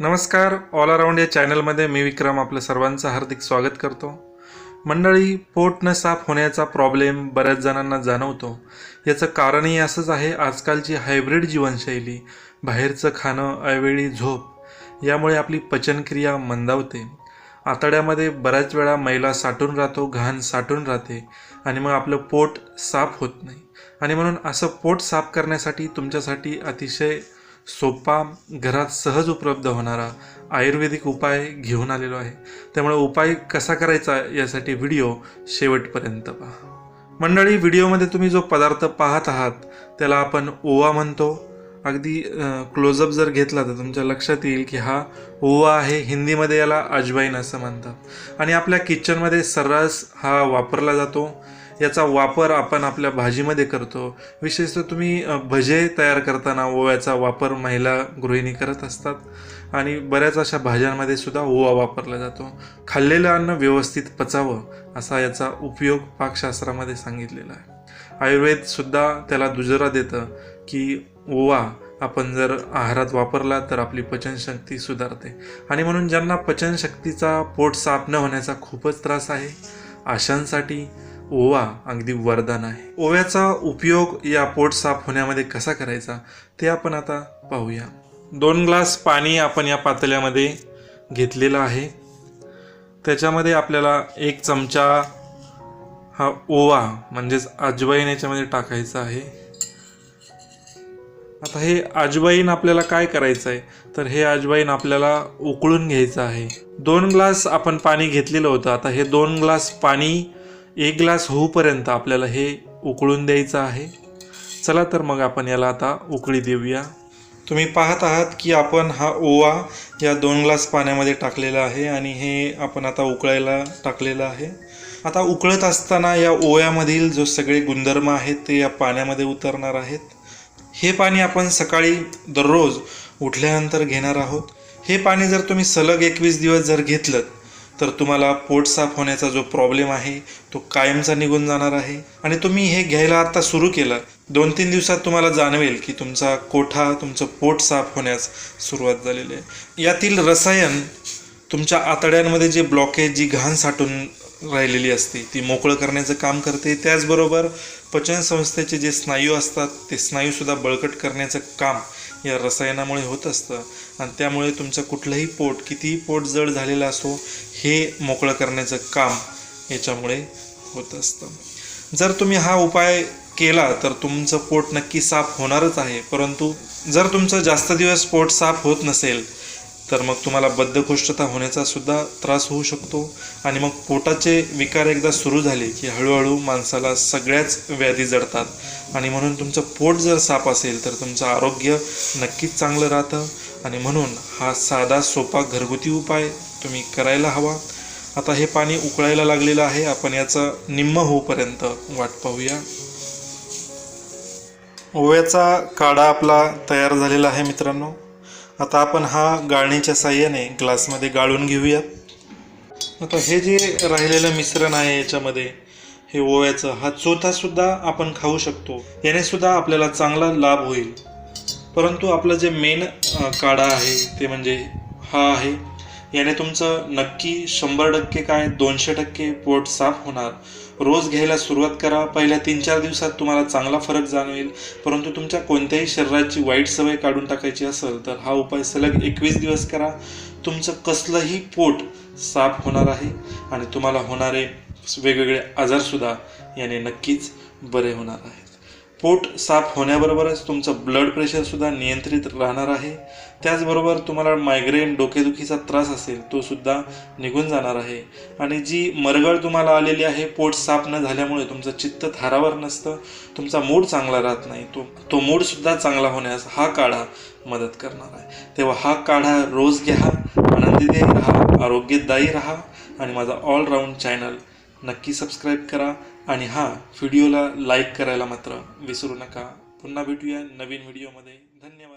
नमस्कार. All around या चॅनलमध्ये मी विक्रम आपलं सर्वांचं हार्दिक स्वागत करतो. मंडळी पोट न साफ होण्याचा प्रॉब्लेम बऱ्याच जणांना जाणवतो. याचं कारणही असंच आहे आजकालची हायब्रिड जीवनशैली बाहेरचं खाणं ऐवेळी झोप यामुळे आपली पचनक्रिया मंदावते. आतड्यामध्ये बऱ्याच वेळा मैला साठून राहतो घाण साठून राहते आणि मग आपलं पोट साफ होत नाही. आणि म्हणून असं पोट साफ करण्यासाठी तुमच्यासाठी अतिशय सोपा घरात सहज उपलब्ध होणारा आयुर्वेदिक उपाय घेऊन आलेलो आहे. त्यामुळे उपाय कसा करायचा यासाठी व्हिडिओ शेवटपर्यंत पहा. मंडळी व्हिडिओमध्ये तुम्ही जो पदार्थ पाहत आहात त्याला आपण ओवा म्हणतो. अगदी क्लोजअप जर घेतला तर तुमच्या लक्षात येईल की हा ओवा आहे. हिंदीमध्ये याला अजवाईन असं म्हणतात. आणि आपल्या किचनमध्ये सर्रास हा वापरला जातो. याचा वापर आपण आपल्या भाजीमध्ये करतो. विशेषतः तुम्ही भजे तयार करताना ओव्याचा वापर महिला गृहिणी करत असतात. आणि बऱ्याच अशा भाज्यांमध्ये सुद्धा ओवा वापरला जातो. खाल्लेलं अन्न व्यवस्थित पचावं असा याचा उपयोग पाकशास्त्रामध्ये सांगितलेला आहे. आयुर्वेदसुद्धा त्याला दुजरा देतं की ओवा आपण जर आहारात वापरला तर आपली पचनशक्ती सुधारते. आणि म्हणून ज्यांना पचनशक्तीचा पोट साफ न होण्याचा खूपच त्रास आहे आशांसाठी ओवा अगदी वरदान आहे. ओव्याचा उपयोग या पोट साफ होण्यामध्ये कसा करायचा ते आपण आता पाहूया. दोन ग्लास पाणी आपण या पातळ्यामध्ये घेतलेलं आहे. त्याच्यामध्ये आपल्याला एक चमचा हा ओवा म्हणजेच अजवाईन याच्यामध्ये टाकायचा आहे. आता हे अजवाईन आपल्याला काय करायचं आहे? तर हे अजवाईन आपल्याला उकळून घ्यायचं आहे. दोन ग्लास आपण पाणी घेतलेलं होतं. आता हे दोन ग्लास पाणी एक ग्लास होऊपर्यंत आपल्याला हे उकळून द्यायचं आहे. चला तर मग आपण याला आता उकळी देऊया. तुम्ही पाहत आहात की आपण हा ओवा या दोन ग्लास पाण्यामध्ये टाकलेला आहे आणि हे आपण आता उकळायला टाकलेलं आहे. आता उकळत असताना या ओव्यामधील जो सगळे गुणधर्म आहेत ते या पाण्यामध्ये उतरणार आहेत. हे पाणी आपण सकाळी दररोज उठल्यानंतर घेणार आहोत. हे पाणी जर तुम्ही सलग एकवीस दिवस जर घेतलं तर तुम्हाला पोट साफ होण्याचा जो प्रॉब्लेम आहे तो कायमचा निघून जाणार आहे. आणि तुम्ही हे घ्यायला आता सुरू केलं दोन तीन दिवसात तुम्हाला जाणवेल की तुमचा कोठा तुमचं पोट साफ होण्यास सुरुवात झालेली आहे. यातील रसायन तुमच्या आतड्यांमध्ये जे ब्लॉकेज जी घाण साठून राहिलेली असते. ती मोकळं करण्याचं काम करते. त्याचबरोबर पचन संस्थेचे जे स्नायू असतात ते स्नायूसुद्धा बळकट करण्याचं काम या रसायनामुळे होत असतं. आणि त्यामुळे तुमचं कुठलंही पोट कितीही पोट जड झालेलं असो हे मोकळं करण्याचं काम याच्यामुळे होत असतं. जर तुम्ही हा उपाय केला तर तुमचं पोट नक्की साफ होणारच आहे. परंतु जर तुमचं जास्त दिवस पोट साफ होत नसेल तर मग तुम्हाला बद्धकोष्ठता होण्याचा सुद्धा त्रास होऊ शकतो. आणि मग पोटाचे विकार एकदा सुरू झाले की हळूहळू माणसाला सगळ्याच व्याधी जडतात. आणि म्हणून तुमचं पोट जर साफ असेल तर तुमचं आरोग्य नक्कीच चांगलं राहतं. आणि म्हणून हा साधा सोपा घरगुती उपाय तुम्ही करायला हवा. आता हे पाणी उकळायला लागलेलं आहे. आपण याचं निम्म होऊपर्यंत वाट पाहूया. ओव्याचा काढा आपला तयार झालेला आहे मित्रांनो. आता आपण हा गाळणीच्या साह्याने ग्लासमध्ये गाळून घेऊयात. आता हे जे राहिलेलं मिश्रण आहे याच्यामध्ये हे ओव्याचं हा चोथासुद्धा आपण खाऊ शकतो. याने सुद्धा आपल्याला चांगला लाभ होईल. परंतु आपलं जे मेन काढा आहे ते म्हणजे हा आहे. याने तुमचं नक्की शंभर टक्के काय दोनशे टक्के पोट साफ होणार. रोज घ्यायला सुरुवात करा. पहिल्या तीन चार दिवसात तुम्हाला चांगला फरक जाणवेल. परंतु तुमच्या कोणत्याही शरीराची वाईट सवय काढून टाकायची असेल तर हा उपाय सलग एकवीस दिवस करा. तुमचं कसलंही पोट साफ होणार आहे आणि तुम्हाला होणारे वेगवेगळे आजारसुद्धा याने नक्कीच बरे होणार आहेत. पोट साफ होण्याबरोबरच तुमचं ब्लड प्रेशरसुद्धा नियंत्रित राहणार आहे. त्याचबरोबर तुम्हाला मायग्रेन डोकेदुखीचा त्रास असेल तो सुद्धा निघून जाणार आहे. आणि जी मरगळ तुम्हाला आलेली आहे पोट साफ न झाल्यामुळे तुमचं चित्त थारावर नसतं तुमचा मूड चांगला राहत नाही तो तो मूडसुद्धा चांगला होण्यास हा काढा मदत करणार आहे. तेव्हा हा काढा रोज घ्या आनंदीदायी राहा आरोग्यदायी राहा. आणि माझा ऑलराऊंड चॅनल नक्की सबस्क्राईब करा आणि हा व्हिडिओला लाईक करायला मात्र विसरू नका. पुन्हा भेटूया नवीन व्हिडिओमध्ये धन्यवाद.